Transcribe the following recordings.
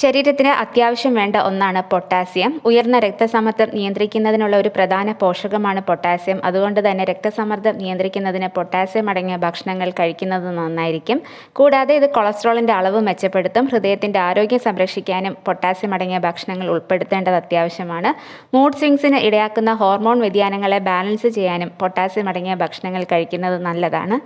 ശരീരത്തിന് അത്യാവശ്യം വേണ്ട ഒന്നാണ് പൊട്ടാസ്യം. ഉയർന്ന രക്തസമ്മർദ്ദം നിയന്ത്രിക്കുന്നതിനുള്ള ഒരു പ്രധാന പോഷകമാണ് പൊട്ടാസ്യം. അതുകൊണ്ട് തന്നെ രക്തസമ്മർദ്ദം നിയന്ത്രിക്കുന്നതിന് പൊട്ടാസ്യം അടങ്ങിയ ഭക്ഷണങ്ങൾ കഴിക്കുന്നത് നന്നായിരിക്കും. കൂടാതെ ഇത് കൊളസ്ട്രോളിന്റെ അളവ് മെച്ചപ്പെടുത്തും. ഹൃദയത്തിന്റെ ആരോഗ്യം സംരക്ഷിക്കാനും പൊട്ടാസ്യം അടങ്ങിയ ഭക്ഷണങ്ങൾ ഉൾപ്പെടുത്തേണ്ടത് അത്യാവശ്യമാണ്. മൂഡ് സ്വിങ്സിന് ഇടയാക്കുന്ന ഹോർമോൺ വ്യതിയാനങ്ങളെ ബാലൻസ് ചെയ്യാനും പൊട്ടാസ്യം അടങ്ങിയ ഭക്ഷണങ്ങൾ കഴിക്കുന്നത് നല്ലതാണ്.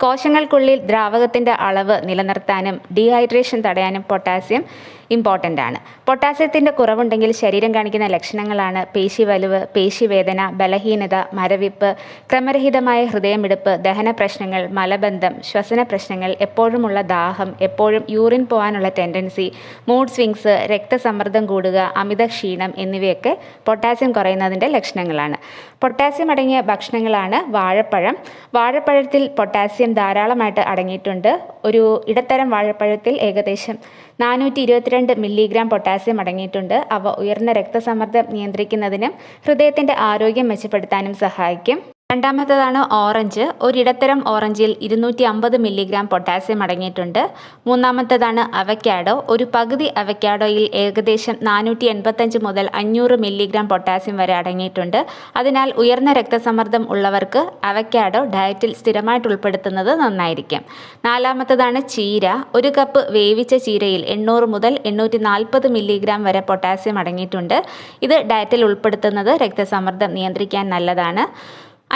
കോശങ്ങൾക്കുള്ളിൽ ദ്രാവകത്തിന്റെ അളവ് നിലനിർത്താനും ഡീഹൈഡ്രേഷൻ തടയാനും പൊട്ടാസ്യം ഇമ്പോർട്ടന്റ് ആണ്. പൊട്ടാസ്യത്തിന്റെ കുറവുണ്ടെങ്കിൽ ശരീരം കാണിക്കുന്ന ലക്ഷണങ്ങളാണ് പേശി വലുവ് പേശിവേദന ബലഹീനത മരവിപ്പ് ക്രമരഹിതമായ ഹൃദയമിടിപ്പ് ദഹന പ്രശ്നങ്ങൾ മലബന്ധം ശ്വസന പ്രശ്നങ്ങൾ എപ്പോഴുമുള്ള ദാഹം എപ്പോഴും യൂറിൻ പോകാനുള്ള ടെൻഡൻസി മൂഡ് സ്വിങ്സ് രക്തസമ്മർദ്ദം കൂടുക അമിത ക്ഷീണം എന്നിവയൊക്കെ പൊട്ടാസ്യം കുറയുന്നതിന്റെ ലക്ഷണങ്ങളാണ്. പൊട്ടാസ്യം അടങ്ങിയ ഭക്ഷണങ്ങളാണ് വാഴപ്പഴം. വാഴപ്പഴത്തിൽ പൊട്ടാസ്യം ധാരാളമായിട്ട് അടങ്ങിയിട്ടുണ്ട്. ഒരു ഇടത്തരം വാഴപ്പഴത്തിൽ ഏകദേശം നാനൂറ്റി ഇരുപത്തിരണ്ട് മില്ലിഗ്രാം പൊട്ടാസ്യം അടങ്ങിയിട്ടുണ്ട്. അവ ഉയർന്ന രക്തസമ്മർദ്ദം നിയന്ത്രിക്കുന്നതിനും ഹൃദയത്തിന്റെ ആരോഗ്യം മെച്ചപ്പെടുത്താനും സഹായിക്കും. രണ്ടാമത്തേതാണ് ഓറഞ്ച്. ഒരിടത്തരം ഓറഞ്ചിൽ ഇരുന്നൂറ്റി അമ്പത് മില്ലിഗ്രാം പൊട്ടാസ്യം അടങ്ങിയിട്ടുണ്ട്. മൂന്നാമത്തേതാണ് അവക്കാഡോ. ഒരു പകുതി അവക്കാഡോയിൽ ഏകദേശം നാനൂറ്റി എൺപത്തഞ്ച് മുതൽ അഞ്ഞൂറ് മില്ലിഗ്രാം പൊട്ടാസ്യം വരെ അടങ്ങിയിട്ടുണ്ട്. അതിനാൽ ഉയർന്ന രക്തസമ്മർദ്ദം ഉള്ളവർക്ക് അവക്കാഡോ ഡയറ്റിൽ സ്ഥിരമായിട്ട് ഉൾപ്പെടുത്തുന്നത് നന്നായിരിക്കും. നാലാമത്തേതാണ് ചീര. ഒരു കപ്പ് വേവിച്ച ചീരയിൽ എണ്ണൂറ് മുതൽ എണ്ണൂറ്റി നാൽപ്പത് മില്ലിഗ്രാം വരെ പൊട്ടാസ്യം അടങ്ങിയിട്ടുണ്ട്. ഇത് ഡയറ്റിൽ ഉൾപ്പെടുത്തുന്നത് രക്തസമ്മർദ്ദം നിയന്ത്രിക്കാൻ നല്ലതാണ്.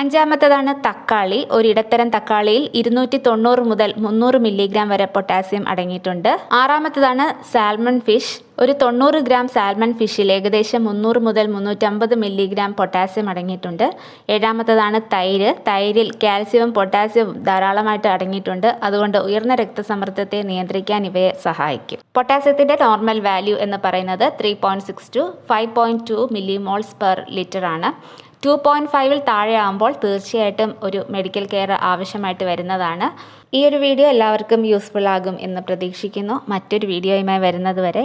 അഞ്ചാമത്തതാണ് തക്കാളി. ഒരിടത്തരം തക്കാളിയിൽ ഇരുന്നൂറ്റി തൊണ്ണൂറ് മുതൽ മുന്നൂറ് മില്ലിഗ്രാം വരെ പൊട്ടാസ്യം അടങ്ങിയിട്ടുണ്ട്. ആറാമത്തതാണ് സാൽമൺ ഫിഷ്. ഒരു തൊണ്ണൂറ് ഗ്രാം സാൽമൺ ഫിഷിൽ ഏകദേശം മുന്നൂറ് മുതൽ മുന്നൂറ്റമ്പത് മില്ലിഗ്രാം പൊട്ടാസ്യം അടങ്ങിയിട്ടുണ്ട്. ഏഴാമത്തതാണ് തൈര്. തൈരിൽ കാൽസ്യവും പൊട്ടാസ്യവും ധാരാളമായിട്ട് അടങ്ങിയിട്ടുണ്ട്. അതുകൊണ്ട് ഉയർന്ന രക്തസമ്മർദ്ദത്തെ നിയന്ത്രിക്കാൻ ഇവയെ സഹായിക്കും. പൊട്ടാസ്യത്തിന്റെ നോർമൽ വാല്യൂ എന്ന് പറയുന്നത് three point six two five point two millimoles per litre ആണ്. ടു പോയിന്റ് ഫൈവിൽ താഴെ ആകുമ്പോൾ തീർച്ചയായിട്ടും ഒരു മെഡിക്കൽ കെയർ ആവശ്യമായിട്ട് വരുന്നതാണ്. ഈ ഒരു വീഡിയോ എല്ലാവർക്കും യൂസ്ഫുൾ ആകും എന്ന് പ്രതീക്ഷിക്കുന്നു. മറ്റൊരു വീഡിയോയുമായി വരുന്നത് വരെ